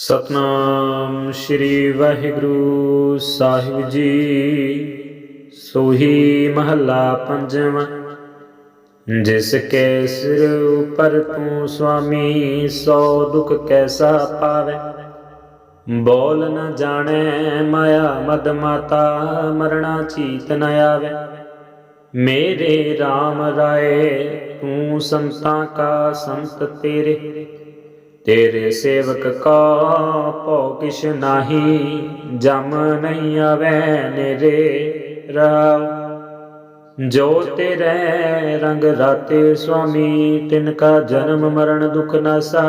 ਸਤਨਾਮ ਸ੍ਰੀ ਵਾਹਿਗੁਰੂ ਸਾਹਿਬ ਜੀ। ਸੋਹੀ ਮਹੱਲਾ ਪੰਜਵਾਂ। ਜਿਸ ਕੈ ਸਿਰ ਉਪਰ ਤੂੰ ਸੁਆਮੀ, ਸੋ ਦੁਖ ਕੈਸਾ ਪਾਵੇ। ਬੋਲ ਨ ਜਾਣੈ ਮਾਇਆ, ਮਦ ਮਾਤਾ, ਮਰਣਾ ਚੀਤ ਨ ਆਵੇ। ਮੇਰੇ RAM ਰਾਏ, ਤੂੰ ਸੰਤਾਂ ਕਾ ਸੰਤ ਤੇਰੇ। ਤੇਰੇ ਸੇਵਕ ਕਾ ਭਉ ਕਿਛ ਨਾਹੀ, ਜਮ ਨਹੀਂ ਆਵੈ ਨੇਰੇ ਰਾਵ ਜੋ ਤੇਰੇ ਰੰਗ ਰਾਤੇ ਸੁਆਮੀ, ਤਿਨ ਕਾ ਜਨਮ ਮਰਨ ਦੁਖ ਨਾਸਾ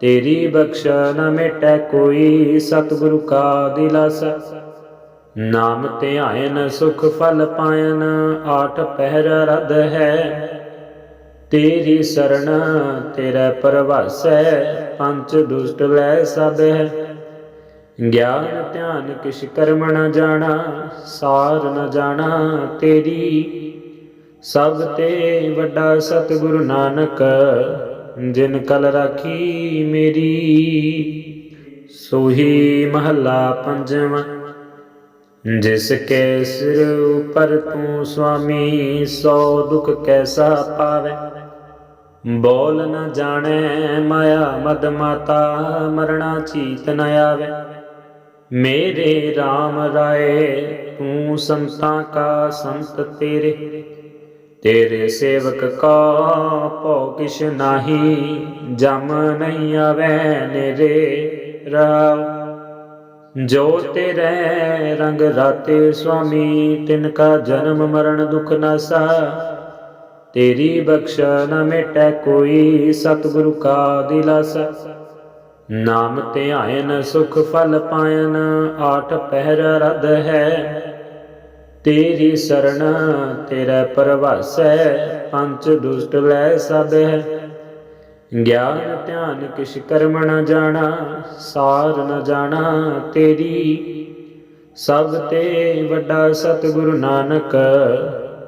ਤੇਰੀ ਬਖਸ਼ਾ ਨ ਮਿਟੈ ਕੋਈ ਸਤਿਗੁਰੂ ਕਾ ਦਿਲਾਸਾ। ਨਾਮ ਧਿਆਇਨ ਸੁਖ ਫਲ ਪਾਇਨ ਆਠ ਪਹਿਰ ਰਦ ਹੈ। ਤੇਰੀ ਸਰਣ ਤੇਰਾ ਪਰਵਾਸੈ ਪੰਚ ਦੁਸ਼ਟ ਲੈ ਸਭ ਹੈ। ਗਿਆਨ ਧਿਆਨ ਕਿਛ ਕਰਮ ਨ ਜਾਣਾ, ਸਾਰ ਨ ਜਾਣਾ ਤੇਰੀ। ਸਭ ਤੇ ਵੱਡਾ ਸਤਿਗੁਰੂ ਨਾਨਕ, ਜਿਨ ਕਲ ਰਾਖੀ ਮੇਰੀ। ਸੋਹੀ ਮਹੱਲਾ ਪੰਜਵਾਂ, ਜਿਸ ਕੇ ਸਿਰ ਉਪਰ ਤੂੰ ਸੁਆਮੀ ਸੋ ਦੁਖ ਕੈਸਾ ਪਾਵੇ। ਬੋਲ ਨ ਜਾਣੈ ਮਾਇਆ ਮਦ ਮਾਤਾ, ਮਰਣਾ ਚੀਤ ਨ ਆਵੇ। ਮੇਰੇ RAM ਰਾਏ, ਤੂੰ ਸੰਤਾਂ ਕਾ ਸੰਤ ਤੇਰੇ। ਤੇਰੇ ਸੇਵਕ ਕਾ ਭਉ ਕਿਛ ਨਾਹੀ, ਜਮ ਨਹੀਂ ਆਵੇ ਨੇਰੇ ਰਾਵ ਜੋ ਤੇਰੇ ਰੰਗ ਰਾਤੇ ਸੁਆਮੀ, ਤਿਨ ਕਾ ਜਨਮ ਮਰਨ ਦੁਖ ਨਾਸਾ ਤੇਰੀ ਬਖਸ਼ਾ ਨ ਮਿਟੈ ਕੋਈ ਸਤਿਗੁਰੂ ਕਾ ਦਿਲਾਸਾ। ਨਾਮ ਧਿਆਇਨ, ਸੁਖ ਫਲ ਪਾਇਨ ਆਠ ਪਹਿਰ ਰਦ ਹੈ। ਤੇਰੀ ਸਰਣ ਤੇਰਾ ਪਰਵਾਸੈ ਪੰਚ ਦੁਸ਼ਟ ਲੈ ਸਭ ਹੈ। ਗਿਆਨ ਧਿਆਨ ਕਿਛ ਕਰਮ ਨ ਜਾਣਾ, ਸਾਰ ਨ ਜਾਣਾ ਤੇਰੀ। ਸਭ ਤੇ ਵੱਡਾ ਸਤਿਗੁਰੂ ਨਾਨਕ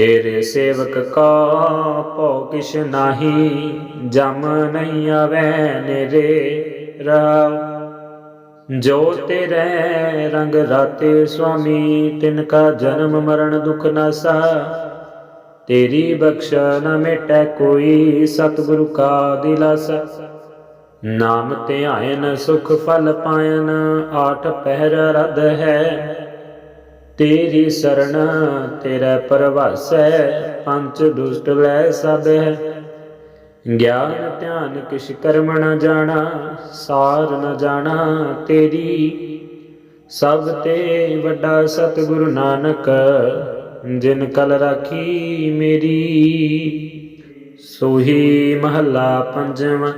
ਤੇਰੇ ਸੇਵਕ ਕਾ ਭਉ ਕਿਛ ਨਾਹੀ, ਜਮ ਨਹੀਂ ਆਵੈ ਨੇਰੇ ਰਾਵ ਜੋ ਤੇਰੇ ਰੰਗ ਰਾਤੇ ਸੁਆਮੀ, ਤਿਨ ਕਾ ਜਨਮ ਮਰਨ ਦੁਖ ਨਾਸਾ ਤੇਰੀ ਬਖਸ਼ਾ ਨ ਮਿਟੈ ਕੋਈ ਸਤਿਗੁਰੂ ਕਾ ਦਿਲਾਸਾ। ਨਾਮ ਧਿਆਇਨ, ਸੁਖ ਫਲ ਪਾਇਨ, ਆਠ ਪਹਿਰ ਰਦ ਹੈ। ਤੇਰੀ ਸਰਣ ਤੇਰਾ ਪਰਵਾਸੈ ਪੰਚ ਦੁਸ਼ਟ ਲੈ ਸਭ ਹੈ। ਗਿਆਨ ਧਿਆਨ ਕਿਛ ਕਰਮ ਨ ਜਾਣਾ, ਸਾਰ ਨ ਜਾਣਾ ਤੇਰੀ। ਸਭ ਤੇ ਵੱਡਾ ਸਤਿਗੁਰੂ ਨਾਨਕ, ਜਿਨ ਕਲ ਰਾਖੀ ਮੇਰੀ। ਸੋਹੀ ਮਹੱਲਾ ਪੰਜਵਾਂ,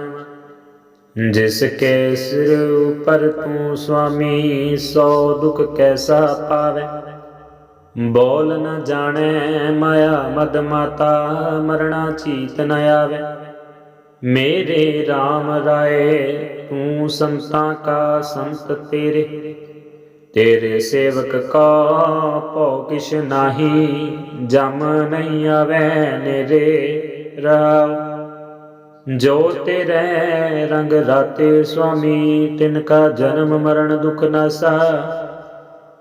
ਜਿਸ ਕੇ ਸਿਰ ਉਪਰ ਤੂੰ ਸੁਆਮੀ, ਸੋ ਦੁਖ ਕੈਸਾ ਪਾਵੇ। ਬੋਲ ਨ ਜਾਣੈ ਮਾਇਆ ਮਦ ਮਾਤਾ, ਮਰਣਾ ਚੀਤ ਨ ਆਵੇ। ਮੇਰੇ RAM ਰਾਏ, ਤੂੰ ਸੰਤਾਂ ਕਾ ਸੰਤ ਤੇਰੇ। ਤੇਰੇ ਸੇਵਕ ਕਾ ਭਉ ਕਿਛ ਨਾਹੀ, ਜਮ ਨਹੀਂ ਆਵੇ ਨੇਰੇ ਰਾਵ ਜੋ ਤੇਰੇ ਰੰਗ ਰਾਤੇ ਸੁਆਮੀ, ਤਿਨ ਕਾ ਜਨਮ ਮਰਨ ਦੁਖ ਨਾਸਾ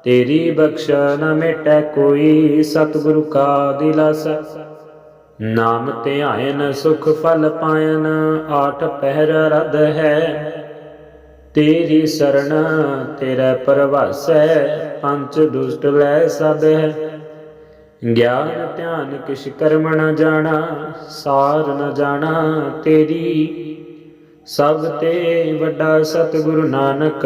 ਤੇਰੀ ਬਖਸ਼ਾ ਨ ਮਿਟੈ ਕੋਈ ਸਤਿਗੁਰੂ ਕਾ ਦਿਲਾਸਾ। ਨਾਮ ਧਿਆਇਨ ਸੁਖ ਫਲ ਪਾਇਨ ਆਠ ਪਹਿਰ ਰਦ ਹੈ। ਤੇਰੀ ਸਰਣ ਤੇਰਾ ਪਰਵਾਸੈ ਪੰਚ ਦੁਸ਼ਟ ਲੈ ਸਦ ਹੈ। ਗਿਆਨ ਧਿਆਨ ਕਿਛ ਕਰਮ ਨ ਜਾਣਾ, ਸਾਰ ਨ ਜਾਣਾ ਤੇਰੀ। ਸਭ ਤੇ ਵੱਡਾ ਸਤਿਗੁਰੂ ਨਾਨਕ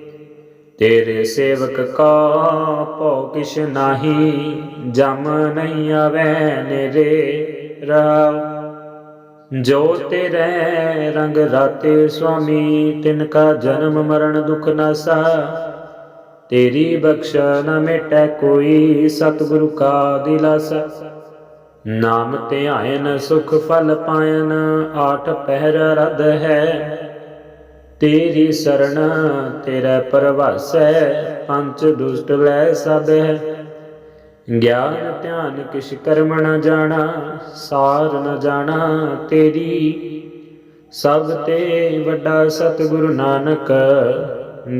ਤੇਰੇ ਸੇਵਕ ਕਾ ਭਉ ਕਿਛ ਨਾਹੀ, ਜਮ ਨਹੀਂ ਆਵੇ ਨੇਰੇ ਰਾਵ ਜੋ ਤੇਰੇ ਰੰਗ ਰਾਤੇ ਸੁਆਮੀ, ਤਿਨ ਕਾ ਜਨਮ ਮਰਨ ਦੁਖ ਨਾਸਾ ਤੇਰੀ ਬਖਸ਼ਾ ਨ ਮਿਟੈ ਕੋਈ ਸਤਿਗੁਰੂ ਕਾ ਦਿਲਾਸਾ। ਨਾਮ ਧਿਆਇਨ ਸੁਖ ਫਲ ਪਾਇਨ ਆਠ ਪਹਿਰ ਰਦ ਹੈ। ਤੇਰੀ ਸਰਣ ਤੇਰਾ ਪਰਵਾਸੈ ਪੰਚ ਦੁਸ਼ਟ ਲੈ ਸਭ ਹੈ। ਗਿਆਨ ਧਿਆਨ ਕਿਛ ਕਰਮ ਨ ਜਾਣਾ, ਸਾਰ ਨ ਜਾਣਾ ਤੇਰੀ। ਸਭ ਤੇ ਵੱਡਾ ਸਤਿਗੁਰੂ ਨਾਨਕ,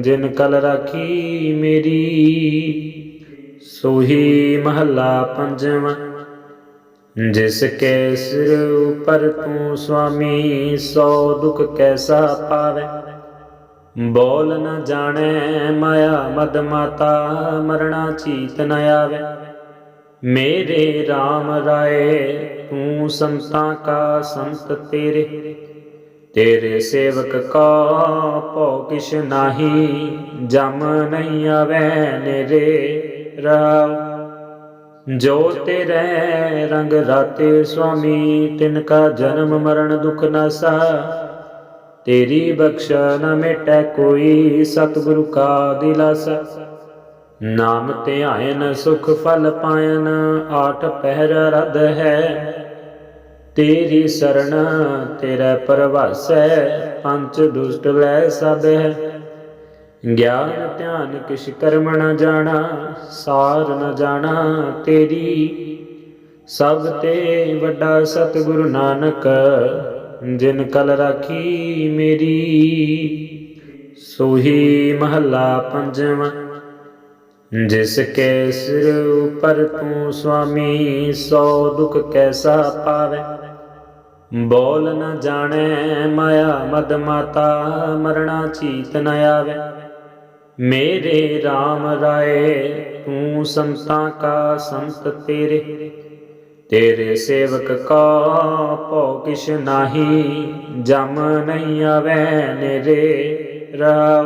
ਜਿਨ ਕਲ ਰਾਖੀ ਮੇਰੀ। ਸੋਹੀ ਮਹੱਲਾ ਪੰਜਵਾਂ ਜਿਸ ਕੇ ਸਿਰ ਉਪਰ ਤੂੰ ਸੁਆਮੀ, ਸੋ ਦੁਖ ਕੈਸਾ ਪਾਵੇ? ਬੋਲ ਨ ਜਾਣੈ ਮਾਇਆ ਮਦ ਮਾਤਾ, ਮਰਣਾ ਚੀਤ ਨ ਆਵੇ। ਮੇਰੇ RAM ਰਾਏ, ਤੂੰ ਸੰਤਾਂ ਕਾ ਸੰਤ ਤੇਰੇ। ਤੇਰੇ ਸੇਵਕ ਕਾ ਭਉ ਕਿਛ ਨਾਹੀ, ਜਮ ਨਹੀਂ ਆਵੇ ਨੇਰੇ। ਰਾਵ ਜੋ ਤੇਰੇ ਰੰਗ ਰਾਤੇ ਸੁਆਮੀ, ਤਿਨ ਕਾ ਜਨਮ ਮਰਨ ਦੁਖ ਨਾਸਾ ਤੇਰੀ ਬਖਸ਼ਾ ਨ ਮਿਟੈ ਕੋਈ, ਸਤਿਗੁਰੂ ਕਾ ਦਿਲਾਸਾ। ਨਾਮ ਧਿਆਇਨ, ਸੁਖ ਫਲ ਪਾਇਨ, ਆਠ ਪਹਿਰ ਰਦ ਹੈ। ਤੇਰੀ ਸਰਣ ਤੇਰਾ ਪਰਵਾਸੈ ਪੰਚ ਦੁਸ਼ਟ ਲੈ ਸਦ ਹੈ। ਗਿਆਨ ਧਿਆਨ ਕਿਛ ਕਰਮ ਨ ਜਾਣਾ, ਸਾਰ ਨ ਜਾਣਾ ਤੇਰੀ। ਸਭ ਤੇ ਵੱਡਾ ਸਤਿਗੁਰੂ ਨਾਨਕ, ਜਿਨ ਕਲ ਰਾਖੀ ਮੇਰੀ। ਸੋਹੀ ਮਹੱਲਾ ਪੰਜਵਾਂ, ਜਿਸ ਕੇ ਸਿਰ ਉਪਰ ਤੂੰ ਸੁਆਮੀ, ਸੋ ਦੁਖ ਕੈਸਾ ਪਾਵੇ। ਬੋਲ ਨ ਜਾਣੈ ਮਾਇਆ, ਮਦ ਮਾਤਾ, ਮਰਣਾ ਚੀਤ ਨ ਆਵੇ। ਮੇਰੇ RAM ਰਾਏ, ਤੂੰ ਸੰਤਾਂ ਕਾ ਸੰਤ ਤੇਰੇ। ਤੇਰੇ ਸੇਵਕ ਕਾ ਭਉ ਕਿਛ ਨਾਹੀ, ਜਮ ਨਹੀਂ ਆਵੇ ਨੇਰੇ ਰਾਵ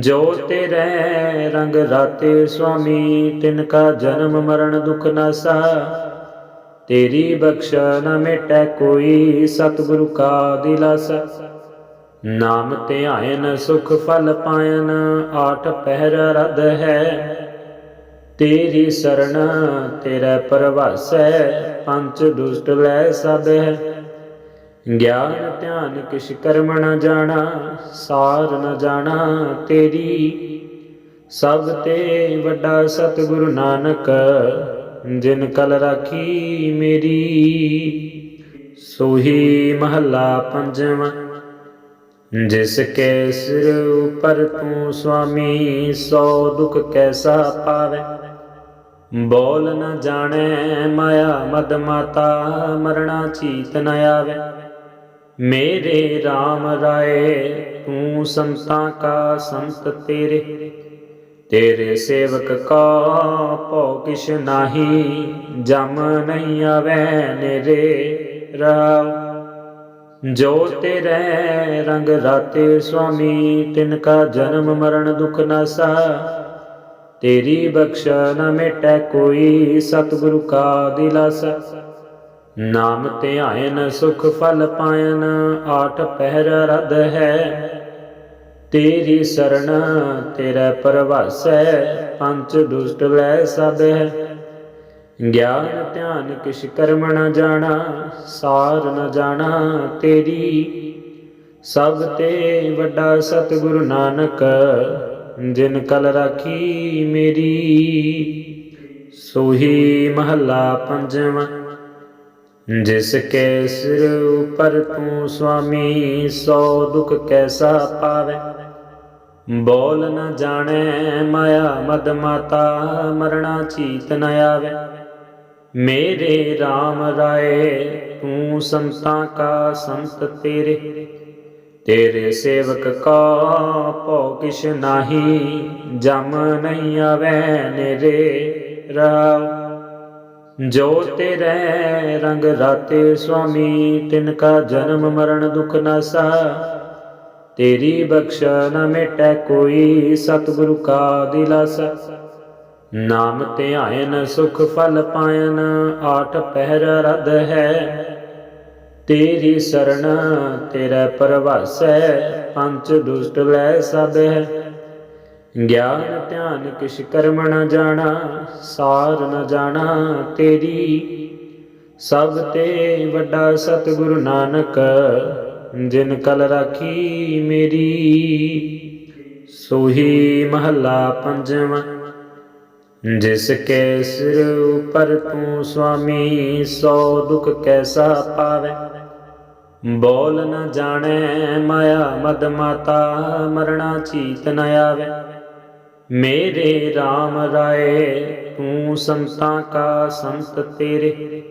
ਜੋ ਤੇਰੇ ਰੰਗ ਰਾਤੇ ਸੁਆਮੀ, ਤਿਨ ਕਾ ਜਨਮ ਮਰਨ ਦੁਖ ਨਾਸਾ ਤੇਰੀ ਬਖਸ਼ਾ ਨ ਮਿਟੈ ਕੋਈ ਸਤਿਗੁਰੂ ਕਾ ਦਿਲਾਸਾ। ਨਾਮ ਧਿਆਇਨ ਸੁਖ ਫਲ ਪਾਇਨ ਆਠ ਪਹਿਰ ਰਦ ਹੈ। ਤੇਰੀ ਸਰਣ ਤੇਰਾ ਪਰਵਾਸੈ ਪੰਚ ਦੁਸ਼ਟ ਲੈ ਸਦ ਹੈ। ਗਿਆਨ ਧਿਆਨ ਕਿਛ ਕਰਮ ਨ ਜਾਣਾ, ਸਾਰ ਨ ਜਾਣਾ ਤੇਰੀ। ਸਭ ਤੇ ਵੱਡਾ ਸਤਿਗੁਰੂ ਨਾਨਕ, ਜਿਨ ਕਲ ਰਾਖੀ ਮੇਰੀ। ਸੋਹੀ ਮਹੱਲਾ ਪੰਜਵਾਂ। ਜਿਸ ਕੇ ਸਿਰ ਉਪਰ ਤੂੰ ਸੁਆਮੀ, ਸੋ ਦੁਖ ਕੈਸਾ ਪਾਵੇ? ਬੋਲ ਨ ਜਾਣੈ ਮਾਇਆ ਮਦ ਮਾਤਾ, ਮਰਣਾ ਚੀਤ ਨ ਆਵੇ। ਮੇਰੇ RAM ਰਾਏ, ਤੂੰ ਸੰਤਾਂ ਕਾ ਸੰਤ ਤੇਰੇ। ਤੇਰੇ ਸੇਵਕ ਕਾ ਭਉ ਕਿਛ ਨਾਹੀ, ਜਮ ਨਹੀਂ ਆਵੇ ਨੇਰੇ ਰਾਵ ਜੋ ਤੇਰੇ ਰੰਗ ਰਾਤੇ ਸੁਆਮੀ, ਤਿਨ ਕਾ ਜਨਮ, ਮਰਨ ਦੁਖ ਨਾਸਾ ਤੇਰੀ ਬਖਸ਼ਾ ਨ ਮਿਟੈ ਕੋਈ, ਸਤਿਗੁਰੂ ਕਾ ਦਿਲਾਸਾ। ਨਾਮ ਧਿਆਇਨ, ਸੁਖ ਫਲ ਪਾਇਨ, ਆਠ ਪਹਿਰ ਰਦ ਹੈ। ਤੇਰੀ ਸਰਣ, ਤੇਰਾ ਪਰਵਾਸੈ ਪੰਚ ਦੁਸ਼ਟ ਵੈ ਸਦ ਹੈ। ਗਿਆਨ ਧਿਆਨ ਕਿਛ ਕਰਮ ਨ ਜਾਣਾ, ਸਾਰ ਨ ਜਾਣਾ ਤੇਰੀ। ਸਭ ਤੇ ਵੱਡਾ ਸਤਿਗੁਰੂ ਨਾਨਕ, ਜਿਨ ਕਲ ਰਾਖੀ ਮੇਰੀ। ਸੋਹੀ ਮਹੱਲਾ ਪੰਜਵਾਂ, ਜਿਸ ਕੇ ਸਿਰ ਉਪਰ ਤੂੰ ਸੁਆਮੀ, ਸੋ ਦੁਖ ਕੈਸਾ ਪਾਵੇ। ਬੋਲ ਨ ਜਾਣੇ ਮਾਇਆ, ਮਦ ਮਾਤਾ, ਮਰਣਾ ਚੀਤ ਨ ਆਵੇ। ਮੇਰੇ RAM ਰਾਏ, ਤੂੰ ਸੰਤਾਂ ਕਾ ਸੰਤ ਤੇਰੇ। ਤੇਰੇ ਸੇਵਕ ਕਾ ਭਉ ਕਿਛ ਨਾਹੀ, ਜਮ ਨਹੀਂ ਆਵੈ ਨੇਰੇ ਰਹਾਉ ਜੋ ਤੇਰੇ ਰੰਗ ਰਾਤੇ ਸੁਆਮੀ, ਤਿਨ ਕਾ ਜਨਮ ਮਰਨ ਦੁਖ ਨਾਸਾ ਤੇਰੀ ਬਖਸ਼ਾ ਨ ਮਿਟੈ ਕੋਈ ਸਤਿਗੁਰੂ ਕਾ ਦਿਲਾਸਾ। ਨਾਮ ਧਿਆਇਨ ਸੁਖ ਫਲ ਪਾਇਨ ਆਠ ਪਹਿਰ ਰਦ ਹੈ। ਤੇਰੀ ਸਰਣ ਤੇਰਾ ਪਰਵਾਸੈ ਪੰਚ ਦੁਸ਼ਟ ਲੈ ਸਦ ਹੈ। ਗਿਆਨ ਧਿਆਨ ਕਿਛ ਕਰਮ ਨ ਜਾਣਾ, ਸਾਰ ਨ ਜਾਣਾ ਤੇਰੀ। ਸਭ ਤੇ ਵੱਡਾ ਸਤਿਗੁਰੂ ਨਾਨਕ, ਜਿਨ ਕਲ ਰਾਖੀ ਮੇਰੀ। ਸੋਹੀ ਮਹੱਲਾ ਪੰਜਵਾਂ। ਜਿਸ ਕੇ ਸਿਰ ਉਪਰ ਤੂੰ ਸੁਆਮੀ, ਸੋ ਦੁਖ ਕੈਸਾ ਪਾਵੇ? ਬੋਲ ਨ ਜਾਣੈ ਮਾਇਆ ਮਦ ਮਾਤਾ, ਮਰਣਾ ਚੀਤ ਨ ਆਵੇ। ਮੇਰੇ RAM ਰਾਏ, ਤੂੰ ਸੰਤਾਂ ਕਾ ਸੰਤ ਤੇਰੇ।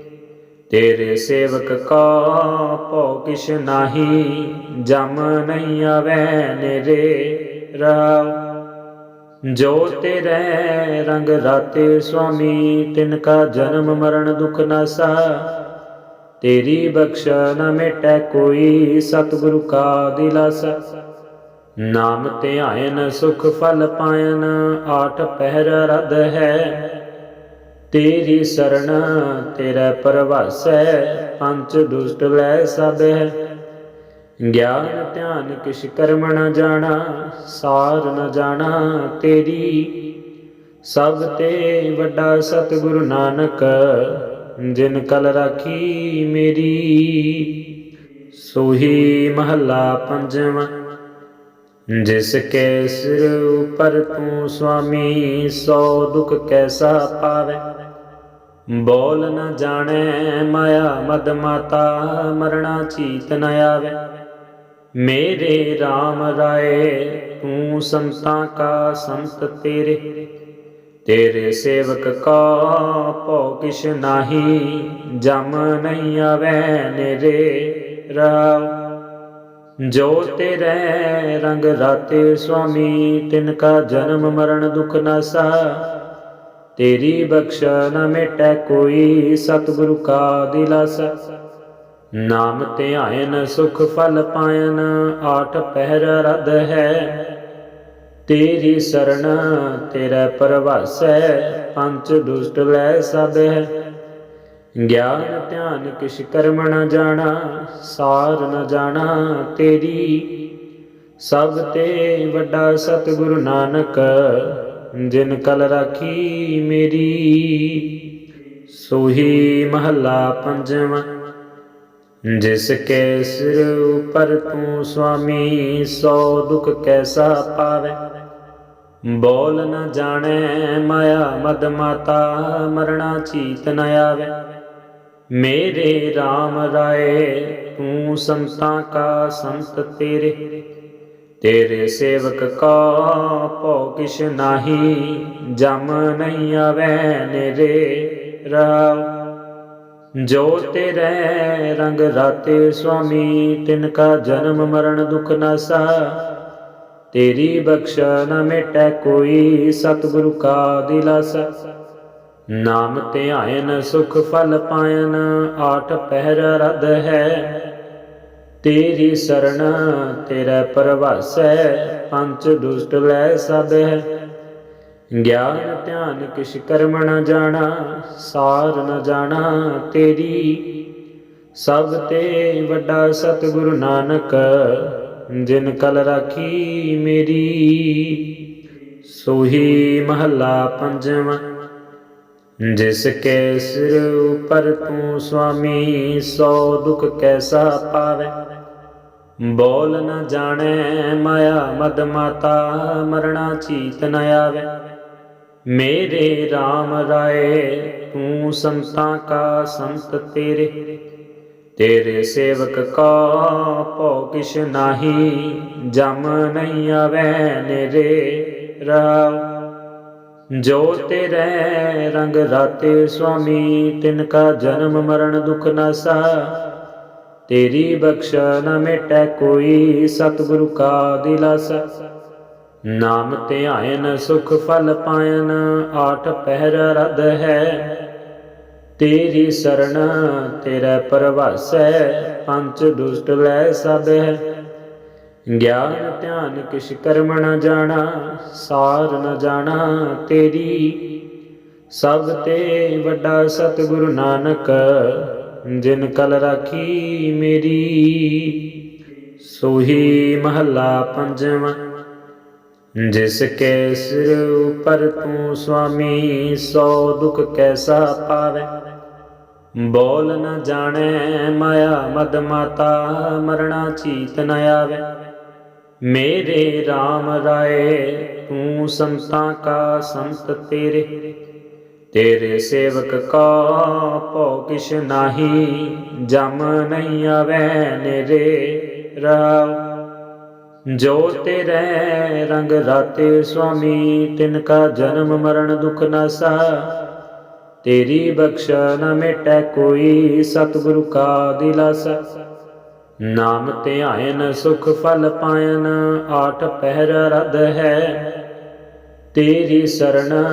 ਤੇਰੇ ਸੇਵਕ ਕਾ ਭਉ ਕਿਛ ਨਾਹੀ, ਜਮ ਨਹੀਂ ਆਵੈ ਨੇਰੇ, ਰਹਾਉ ਜੋ ਤੇਰੇ ਰੰਗ ਰਾਤੇ ਸੁਆਮੀ, ਤਿਨ ਕਾ ਜਨਮ, ਮਰਨ ਦੁਖ ਨਾਸਾ ਤੇਰੀ ਬਖਸ਼ ਨ ਮਿਟੈ ਕੋਈ, ਸਤਿਗੁਰੂ ਕਾ ਦਿਲਾਸਾ। ਨਾਮ ਧਿਆਇਨ, ਸੁਖ ਫਲ ਪਾਇਨ, ਆਠ ਪਹਿਰ ਰਦ ਹੈ। ਤੇਰੀ ਸਰਣ, ਤੇਰਾ ਪਰਵਾਸੈ ਪੰਚ ਦੁਸ਼ਟ ਲੈ ਸਦ ਹੈ। ਗਿਆਨ ਧਿਆਨ ਕਿਛ ਕਰਮ ਨ ਜਾਣਾ, ਸਾਰ ਨ ਜਾਣਾ ਤੇਰੀ। ਸਭ ਤੇ ਵੱਡਾ ਸਤਿਗੁਰੂ ਨਾਨਕ, ਜਿਨ ਕਲ ਰਾਖੀ ਮੇਰੀ। ਸੋਹੀ ਮਹੱਲਾ ਪੰਜਵਾਂ, ਜਿਸ ਕੇ ਸਿਰ ਉਪਰ ਤੂੰ ਸੁਆਮੀ, ਸੋ ਦੁਖ ਕੈਸਾ ਪਾਵੇ। ਬੋਲ ਨ ਜਾਣੈ ਮਾਇਆ, ਮਦ ਮਾਤਾ, ਮਰਣਾ ਚੀਤ ਨ ਆਵੇ। ਮੇਰੇ RAM ਰਾਏ, ਤੂੰ ਸੰਤਾਂ ਕਾ ਸੰਤ ਤੇਰੇ। ਤੇਰੇ ਸੇਵਕ ਕਾ ਭਉ ਕਿਛ ਨਾਹੀ, ਜਮ ਨਹੀਂ ਆਵੈ ਨੇਰੇ ਰਹਾਉ ਜੋ ਤੇਰੇ ਰੰਗ ਰਾਤੇ ਸੁਆਮੀ, ਤਿਨ ਕਾ ਜਨਮ ਮਰਨ ਦੁਖ ਨਾਸਾ ਤੇਰੀ ਬਖਸ਼ਾ ਨ ਮਿਟੈ ਕੋਈ ਸਤਿਗੁਰੂ ਕਾ ਦਿਲਾਸਾ। ਨਾਮ ਧਿਆਇਨ ਸੁਖ ਫਲ ਪਾਇਨ ਆਠ ਪਹਿਰ ਰਦ ਹੈ। ਤੇਰੀ ਸਰਣ ਤੇਰਾ ਪਰਵਾਸੈ ਪੰਚ ਦੁਸ਼ਟ ਲੈ ਸਦ ਹੈ। ਗਿਆਨ ਧਿਆਨ ਕਿਛ ਕਰਮ ਨ ਜਾਣਾ, ਸਾਰ ਨ ਜਾਣਾ ਤੇਰੀ। ਸਭ ਤੇ ਵੱਡਾ ਸਤਿਗੁਰੂ ਨਾਨਕ, ਜਿਨ ਕਲ ਰਾਖੀ ਮੇਰੀ। ਸੋਹੀ ਮਹੱਲਾ ਪੰਜਵਾਂ। ਜਿਸ ਕੇ ਸਿਰ ਉਪਰ ਤੂੰ ਸੁਆਮੀ, ਸੋ ਦੁਖ ਕੈਸਾ ਪਾਵੇ? ਬੋਲ ਨ ਜਾਣੈ ਮਾਇਆ ਮਦ ਮਾਤਾ, ਮਰਣਾ ਚੀਤ ਨ ਆਵੇ। ਮੇਰੇ RAM ਰਾਏ, ਤੂੰ ਸੰਤਾਂ ਕਾ ਸੰਤ ਤੇਰੇ। ਤੇਰੇ ਸੇਵਕ ਕਾ ਭਉ ਕਿਛ ਨਾਹੀ, ਜਮ ਨਹੀਂ ਆਵੈ ਨੇਰੇ ਰਹਾਉ। ਜੋ ਤੇਰੇ ਰੰਗ ਰਾਤੇ ਸੁਆਮੀ, ਤਿਨ ਕਾ ਜਨਮ ਮਰਨ ਦੁਖ ਨਾਸਾ। ਤੇਰੀ ਬਖਸ਼ਾ ਨ ਮਿਟੈ ਕੋਈ ਸਤਿਗੁਰੂ ਕਾ ਦਿਲਾਸਾ। ਨਾਮ ਧਿਆਇਨ, ਸੁਖ ਫਲ ਪਾਇਨ, ਆਠ ਪਹਿਰ ਰਦ ਹੈ। ਤੇਰੀ ਸਰਣ ਤੇਰਾ ਪਰਵਾਸੈ ਪੰਚ ਦੁਸ਼ਟ ਲੈ ਸਭ ਹੈ। ਗਿਆਨ ਧਿਆਨ ਕਿਛ ਕਰਮ ਨ ਜਾਣਾ, ਸਾਰ ਨ ਜਾਣਾ ਤੇਰੀ। ਸਭ ਤੇ ਵੱਡਾ ਸਤਿਗੁਰੂ ਨਾਨਕ, ਜਿਨ ਕਲ ਰਾਖੀ ਮੇਰੀ। ਸੋਹੀ ਮਹੱਲਾ ਪੰਜਵਾਂ, ਜਿਸ ਕੇ ਸਿਰ ਉਪਰ ਤੂੰ ਸੁਆਮੀ, ਸੋ ਦੁਖ ਕੈਸਾ ਪਾਵੇ। ਬੋਲ ਨ ਜਾਣੈ ਮਾਇਆ, ਮਦ ਮਾਤਾ, ਮਰਣਾ ਚੀਤ ਨ ਆਵੇ। ਮੇਰੇ RAM ਰਾਏ, ਤੂੰ ਸੰਤਾਂ ਕਾ ਸੰਤ ਤੇਰੇ। ਤੇਰੇ ਸੇਵਕ ਕਾ ਭਉ ਕਿਛ ਨਾਹੀ, ਜਮ ਨਹੀਂ ਆਵੈ ਨੇਰੇ ਰਹਾਉ ਜੋ ਤੇਰੇ ਰੰਗ ਰਾਤੇ ਸੁਆਮੀ, ਤਿਨ ਕਾ ਜਨਮ ਮਰਨ ਦੁਖ ਨਾਸਾ ਤੇਰੀ ਬਖਸ਼ਾ ਨ ਮਿਟੈ ਕੋਈ, ਸਤਿਗੁਰੂ ਕਾ ਦਿਲਾਸਾ। ਨਾਮ ਧਿਆਇਨ ਸੁਖ ਫਲ ਪਾਇਨ ਆਠ ਪਹਿਰ ਰਦ ਹੈ। ਤੇਰੀ ਸਰਣ ਤੇਰਾ ਪਰਵਾਸੈ ਪੰਚ ਦੁਸ਼ਟ ਲੈ ਸਦ ਹੈ। ਗਿਆਨ ਧਿਆਨ ਕਿਛ ਕਰਮ ਨ ਜਾਣਾ, ਸਾਰ ਨ ਜਾਣਾ ਤੇਰੀ। ਸਭ ਤੇ ਵੱਡਾ ਸਤਿਗੁਰੂ ਨਾਨਕ, ਜਿਨ ਕਲ ਰਾਖੀ ਮੇਰੀ। ਸੋਹੀ ਮਹੱਲਾ ਪੰਜਵਾਂ ਜਿਸ ਕੇ ਸਿਰ ਉਪਰ ਤੂੰ ਸੁਆਮੀ, ਸੋ ਦੁਖ ਕੈਸਾ ਪਾਵੇ? ਬੋਲ ਨ ਜਾਣੈ ਮਾਇਆ, ਮਦ ਮਾਤਾ, ਮਰਣਾ ਚੀਤ ਨ ਆਵੇ। ਮੇਰੇ RAM ਰਾਏ, ਤੂੰ ਸੰਤਾਂ ਕਾ ਸੰਤ ਤੇਰੇ। ਤੇਰੇ ਸੇਵਕ ਕਾ ਭਉ ਕਿਛ ਨਾਹੀ, ਜਮ ਨਹੀਂ ਆਵੇ ਨੇਰੇ ਰਾਵ ਜੋ ਤੇਰੇ ਰੰਗ ਰਾਤੇ ਸੁਆਮੀ, ਤਿਨ ਕਾ ਜਨਮ ਮਰਨ ਦੁਖ ਨਾਸਾ। ਤੇਰੀ ਬਖਸ਼ਾ ਨ ਮਿਟੈ ਕੋਈ ਸਤਿਗੁਰੂ ਕਾ ਦਿਲਾਸਾ। ਨਾਮ ਧਿਆਇਨ, ਸੁਖ ਫਲ ਪਾਇਨ, ਆਠ ਪਹਿਰ ਰਦ ਹੈ। ਤੇਰੀ ਸਰਣ,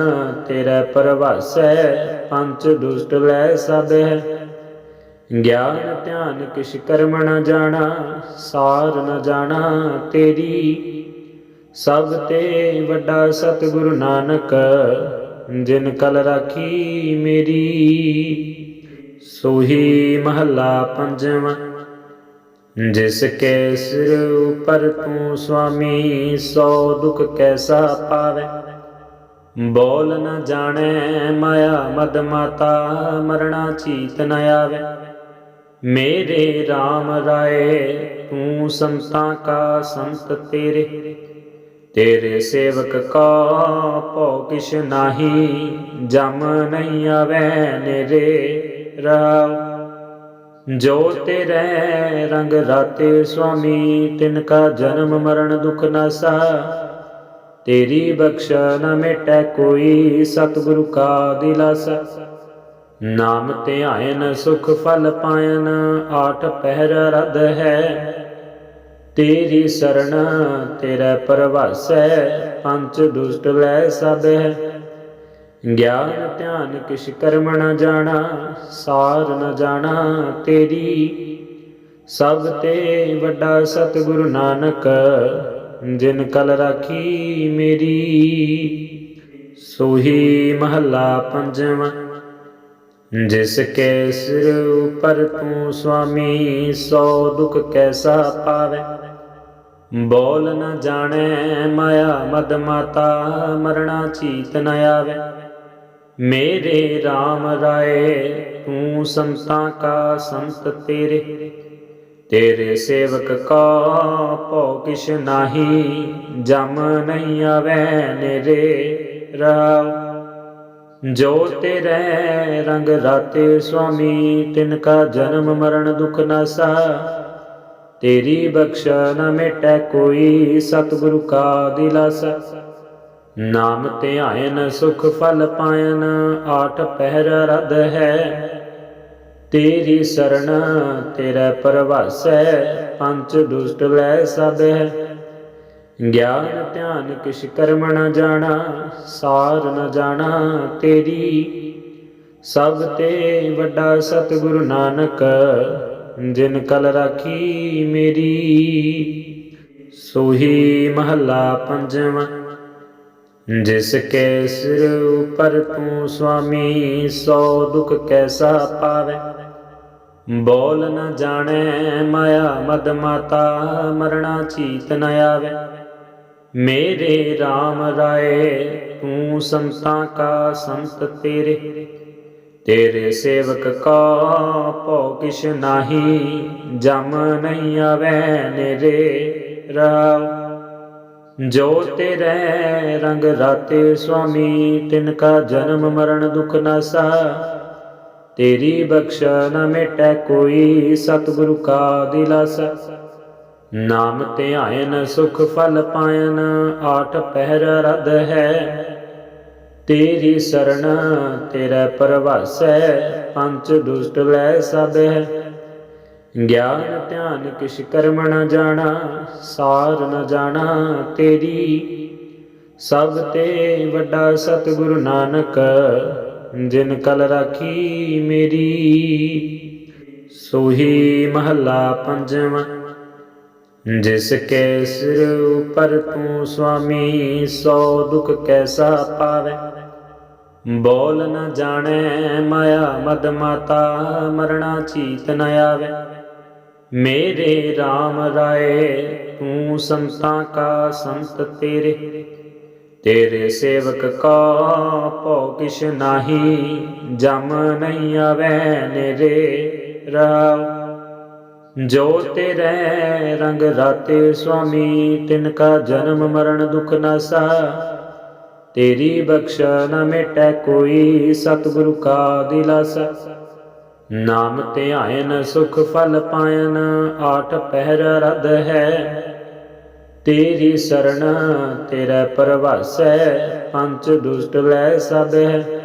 ਤੇਰਾ ਪਰਵਾਸੈ ਪੰਚ ਦੁਸ਼ਟ ਲੈ ਸਭ ਹੈ। ਗਿਆਨ ਧਿਆਨ ਕਿਛ ਕਰਮ ਨ ਜਾਣਾ, ਸਾਰ ਨ ਜਾਣਾ ਤੇਰੀ। ਸਭ ਤੇ ਵੱਡਾ ਸਤਿਗੁਰੂ ਨਾਨਕ, ਜਿਨ ਕਲ ਰਾਖੀ ਮੇਰੀ। ਸੋਹੀ ਮਹੱਲਾ ਪੰਜਵਾਂ, ਜਿਸ ਕੇ ਸਿਰ ਉਪਰ ਤੂੰ ਸੁਆਮੀ, ਸੋ ਦੁਖ ਕੈਸਾ ਪਾਵੇ। ਬੋਲ ਨ ਜਾਣੈ ਮਾਇਆ, ਮਦ ਮਾਤਾ, ਮਰਣਾ ਚੀਤ ਨ ਆਵੇ। ਮੇਰੇ RAM ਰਾਏ, ਤੂੰ ਸੰਤਾਂ ਕਾ ਸੰਤ ਤੇਰੇ। ਤੇਰੇ ਸੇਵਕ ਕਾ ਭਉ ਕਿਛ ਨਾਹੀ, ਜਮ ਨਹੀਂ ਆਵੇ ਨੇਰੇ ਰਾਵ ਜੋ ਤੇਰੇ ਰੰਗ ਰਾਤੇ ਸੁਆਮੀ, ਤਿਨ ਕਾ ਜਨਮ ਮਰਨ ਦੁਖ ਨਾਸਾ ਤੇਰੀ ਬਖਸ਼ਾ ਨ ਮਿਟੈ ਕੋਈ, ਸਤਿਗੁਰੂ ਕਾ ਦਿਲਾਸਾ। ਨਾਮ ਧਿਆਇਨ ਸੁਖ ਫਲ ਪਾਇਨ ਆਠ ਪਹਿਰ ਰਦ ਹੈ। ਤੇਰੀ ਸਰਣ ਤੇਰਾ ਪਰਵਾਸੈ ਪੰਚ ਦੁਸ਼ਟ ਲੈ ਸਭ ਹੈ। ਗਿਆਨ ਧਿਆਨ ਕਿਛ ਕਰਮ ਨ ਜਾਣਾ, ਸਾਰ ਨ ਜਾਣਾ ਤੇਰੀ। ਸਭ ਤੇ ਵੱਡਾ ਸਤਿਗੁਰੂ ਨਾਨਕ, ਜਿਨ ਕਲ ਰਾਖੀ ਮੇਰੀ। ਸੋਹੀ ਮਹੱਲਾ ਪੰਜਵਾਂ। ਜਿਸ ਕੇ ਸਿਰ ਉਪਰ ਤੂੰ ਸੁਆਮੀ, ਸੋ ਦੁਖ ਕੈਸਾ ਪਾਵੇ? ਬੋਲ ਨ ਜਾਣੈ ਮਾਇਆ, ਮਦ ਮਾਤਾ, ਮਰਣਾ ਚੀਤ ਨ ਆਵੇ। ਮੇਰੇ RAM ਰਾਏ, ਤੂੰ ਸੰਤਾਂ ਕਾ ਸੰਤ ਤੇਰੇ। ਤੇਰੇ ਸੇਵਕ ਕਾ ਭਉ ਕਿਛ ਨਾਹੀ, ਜਮ ਨਹੀਂ ਆਵੇ ਨੇਰੇ ਰਾਵ ਜੋ ਤੇਰੇ ਰੰਗ ਰਾਤੇ ਸੁਆਮੀ, ਤਿਨ ਕਾ ਜਨਮ, ਮਰਨ ਦੁਖ ਨਾਸਾ। ਤੇਰੀ ਬਖਸ਼ਾ ਨ ਮਿਟੈ ਕੋਈ, ਸਤਿਗੁਰੂ ਕਾ ਦਿਲਾਸਾ। ਨਾਮ ਧਿਆਇਨ, ਸੁਖ ਫਲ ਪਾਇਨ ਆਠ ਪਹਿਰ ਰਦ ਹੈ। ਤੇਰੀ ਸਰਣ, ਤੇਰਾ ਪਰਵਾਸੈ ਪੰਚ ਦੁਸ਼ਟ ਲੈ ਸਭ ਹੈ। ਗਿਆਨ ਧਿਆਨ ਕਿਛ ਕਰਮ ਨ ਜਾਣਾ, ਸਾਰ ਨ ਜਾਣਾ ਤੇਰੀ। ਸਭ ਤੇ ਵੱਡਾ ਸਤਿਗੁਰੂ ਨਾਨਕ, ਜਿਨ ਕਲ ਰਾਖੀ ਮੇਰੀ। ਸੋਹੀ ਮਹੱਲਾ ਪੰਜਵਾਂ, ਜਿਸ ਕੇ ਸਿਰ ਉਪਰ ਤੂੰ ਸੁਆਮੀ, ਸੋ ਦੁਖ ਕੈਸਾ ਪਾਵੇ। ਬੋਲ ਨ ਜਾਣੈ ਮਾਇਆ, ਮਦ ਮਾਤਾ, ਮਰਣਾ ਚੀਤ ਨ ਆਵੇ। ਮੇਰੇ RAM ਰਾਏ, ਤੂੰ ਸੰਤਾਂ ਕਾ ਸੰਤ ਤੇਰੇ। ਤੇਰੇ ਸੇਵਕ ਕਾ ਭਉ ਕਿਛ ਨਾਹੀ, ਜਮ ਨਹੀਂ ਆਵੇ ਨੇਰੇ ਰਾਵ ਜੋ ਤੇਰੇ ਰੰਗ ਰਾਤੇ ਸੁਆਮੀ, ਤਿਨ ਕਾ ਜਨਮ ਮਰਨ ਦੁਖ ਨਾਸਾ ਤੇਰੀ ਬਖਸ਼ਾ ਨ ਮਿਟੈ ਕੋਈ, ਸਤਿਗੁਰੂ ਕਾ ਦਿਲਾਸਾ। ਨਾਮ ਧਿਆਇਨ ਸੁਖ ਫਲ ਪਾਇਨ ਆਠ ਪਹਿਰ ਰਦ ਹੈ। ਤੇਰੀ ਸਰਣ ਤੇਰਾ ਪਰਵਾਸੈ ਪੰਚ ਦੁਸ਼ਟ ਲੈ ਸਦ ਹੈ। ਗਿਆਨ ਧਿਆਨ ਕਿਛ ਕਰਮ ਨ ਜਾਣਾ, ਸਾਰ ਨ ਜਾਣਾ ਤੇਰੀ। ਸਭ ਤੇ ਵੱਡਾ ਸਤਿਗੁਰੂ ਨਾਨਕ, ਜਿਨ ਕਲ ਰਾਖੀ ਮੇਰੀ। ਸੋਹੀ ਮਹੱਲਾ ਪੰਜਵਾਂ। ਜਿਸ ਕੈ ਸਿਰ ਉਪਰ ਤੂੰ ਸੁਆਮੀ, ਸੋ ਦੁਖ ਕੈਸਾ ਪਾਵੇ? ਬੋਲ ਨ ਜਾਣੈ ਮਾਇਆ, ਮਦ ਮਾਤਾ, ਮਰਣਾ ਚੀਤ ਨ ਆਵੇ। ਮੇਰੇ RAM ਰਾਏ, ਤੂੰ ਸੰਤਾਂ ਕਾ ਸੰਤ ਤੇਰੇ। ਤੇਰੇ ਸੇਵਕ ਕਾ ਭਉ ਕਿਛ ਨਾਹੀ, ਜਮ ਨਹੀਂ ਆਵੇ, ਨੇਰੇ ਰਾਵ ਜੋ ਤੇਰੇ ਰੰਗ ਰਾਤੇ ਸੁਆਮੀ, ਤਿਨ ਕਾ ਜਨਮ ਮਰਨ ਦੁਖ ਨਾਸਾ ਤੇਰੀ ਬਖਸ਼ਾ ਨ ਮਿਟੈ ਕੋਈ ਸਤਿਗੁਰੂ ਕਾ ਦਿਲਾਸਾ। ਨਾਮ ਧਿਆਇਨ, ਸੁਖ ਫਲ ਪਾਇਨ ਆਠ ਪਹਿਰ ਰਦ ਹੈ। ਤੇਰੀ ਸਰਣ ਤੇਰਾ ਪਰਵਾਸੈ ਪੰਚ ਦੁਸ਼ਟ ਲੈ ਸਦ ਹੈ।